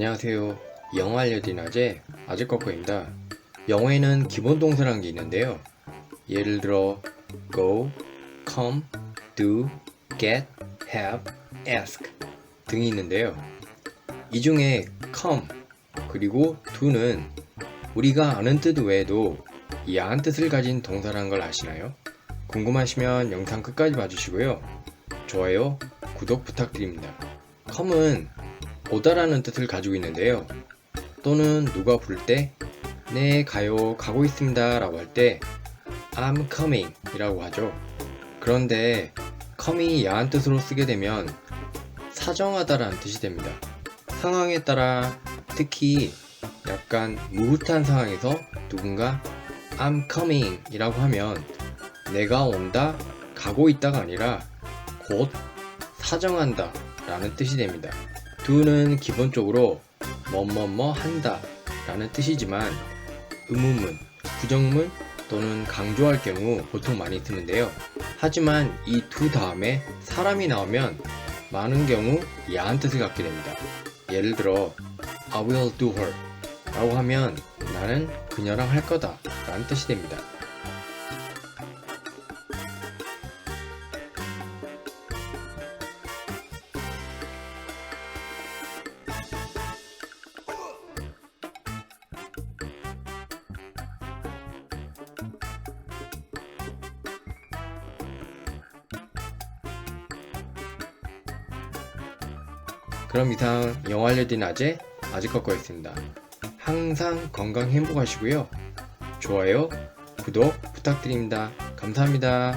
안녕하세요. 영어 알려드린 아재 아재꺼꺼입니다. 영어에는 기본 동사라는 게 있는데요. 예를 들어 go, come, do, get, have, ask 등이 있는데요. 이 중에 come 그리고 do는 우리가 아는 뜻 외에도 이해한 뜻을 가진 동사라는 걸 아시나요? 궁금하시면 영상 끝까지 봐주시고요. 좋아요, 구독 부탁드립니다. come은 오다라는 뜻을 가지고 있는데요. 또는 누가 부를 때, 네, 가요, 가고 있습니다 라고 할 때, I'm coming 이라고 하죠. 그런데, come이 야한 뜻으로 쓰게 되면, 사정하다라는 뜻이 됩니다. 상황에 따라, 특히 약간 무흐한 상황에서 누군가 I'm coming 이라고 하면, 내가 온다, 가고 있다가 아니라, 곧 사정한다 라는 뜻이 됩니다. Do는 기본적으로 뭐뭐뭐 한다 라는 뜻이지만 의문문, 부정문 또는 강조할 경우 보통 많이 쓰는데요. 하지만 이 두 다음에 사람이 나오면 많은 경우 야한 뜻을 갖게 됩니다. 예를 들어 I will do her 라고 하면 나는 그녀랑 할 거다 라는 뜻이 됩니다. 그럼 이상 영어 알려드린 아재 아직꺼꺼였습니다. 항상 건강 행복하시고요. 좋아요, 구독 부탁드립니다. 감사합니다.